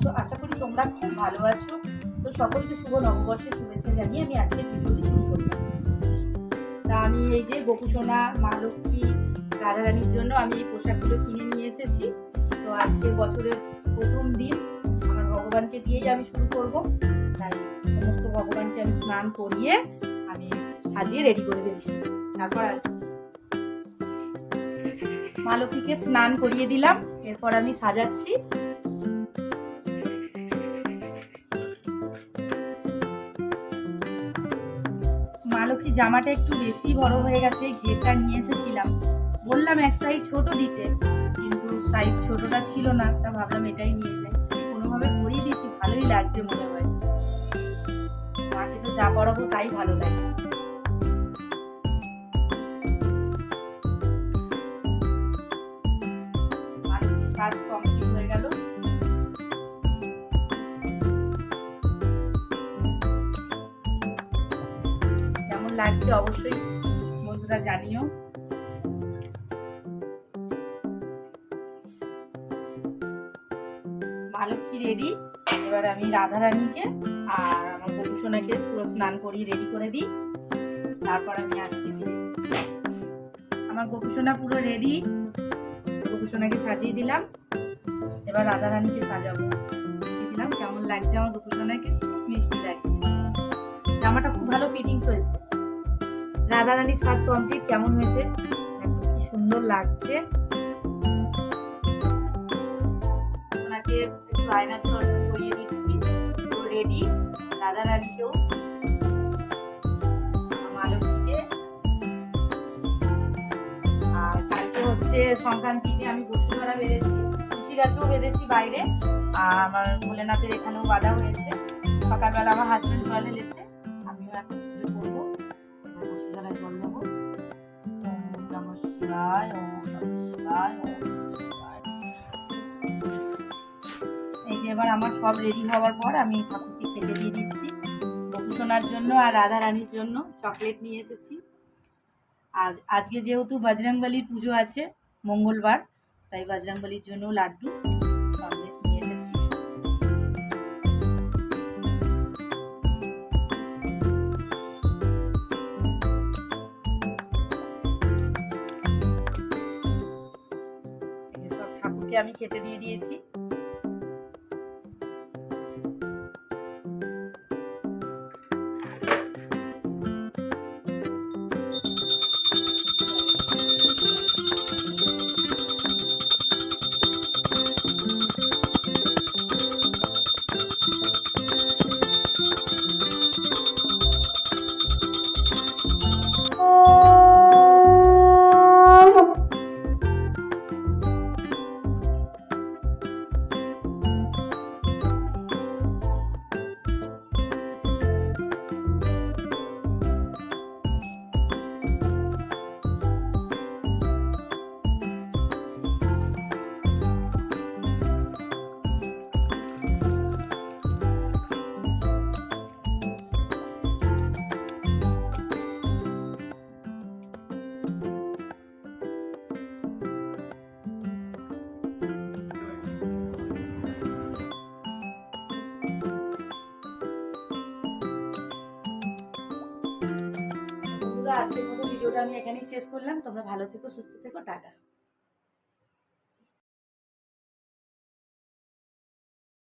আছো আশা করি তোমরা খুব ভালো আছো। তো সকলকে শুভ নববর্ষের শুভেচ্ছা জানিয়ে আমি আজকে ভিডিওটি শুরু করলাম তা আমি এই যে গোপুসোনা, মা লক্ষ্মী, রাধারানীর জন্য আমি এই পোশাকগুলো কিনে নিয়ে এসেছি। তো আজকে বছরের প্রথম দিন, আমার ভগবানকে দিয়েই আমি শুরু করব। তাই সমস্ত ভগবানকে আমি স্নান করিয়ে আমি সাজিয়ে রেডি করে ফেলছি। তারপর আসছি মা লক্ষ্মীকে স্নান করিয়ে দিলাম। এরপর আমি সাজাচ্ছি। মা লক্ষ্মী জামাটা একটু বেশি বড় হয়ে গেছে, ঘেরটা নিয়ে এসেছিলাম। বললাম এক সাইজ ছোট দিতে, কিন্তু সাইজ ছোটটা ছিল না, তা ভাবলাম এটাই নিয়ে যাই। কোনোভাবে করিয়ে দিয়েছি ভালোই লাগছে মনে হয়। মাকে তো যা পড়াবো তাই ভালো লাগে। সাজ কমপ্লিট লাগছে অবশ্যই। বন্ধুরা জানিও। মালক্ষী রেডি এবার আমি রাধারানীকে আর আমার গোপুসোনাকে পুরো স্নান করিয়ে রেডি করে দিই। তারপর আমি আসছি। আমার গোপুসোনা পুরো রেডি গোপুসোনাকে সাজিয়ে দিলাম। এবার রাধারানীকে সাজাবো। দিলাম কেমন লাগছে আমার গোপুসোনাকে খুব মিষ্টি লাগছে। জামাটা খুব ভালো ফিটিংস হয়েছে। রাধারানীর সাজ কমপ্লিট কেমন হয়েছে? কি সুন্দর লাগছে। ওনাকে আয়নাতে দর্শন করিয়ে দিচ্ছি। তো রেডি রাধারানীকেও মালতীকে আর কালকে হচ্ছে সংক্রান্তিতে আমি বসুন্ধরা বেঁধেছি। তুলসী গাছও বেঁধেছি বাইরে। আর আমার ভোলেনাথের এখানেও বাঁধা হয়েছে। সকালবেলা আমার হাজব্যান্ড জল ঢেলেছে। আমিও এখন এবার আমার সব রেডি হওয়ার পর আমি ঠাকুরকে খেতে দিয়ে দিচ্ছি। বকুসোনার জন্য আর রাধা রানীর জন্য চকলেট নিয়ে এসেছি। আজ, আজকে যেহেতু বজরংবলির পুজো আছে মঙ্গলবার, তাই বজরংবলির জন্য লাড্ডু নিয়ে এসেছি। ঠাকুরকে আমি খেতে দিয়ে দিয়েছি। বন্ধুরা আজকের মতো ভিডিওটা আমি এখানেই শেষ করলাম। তোমরা ভালো থেকো সুস্থ থেকো টাটা।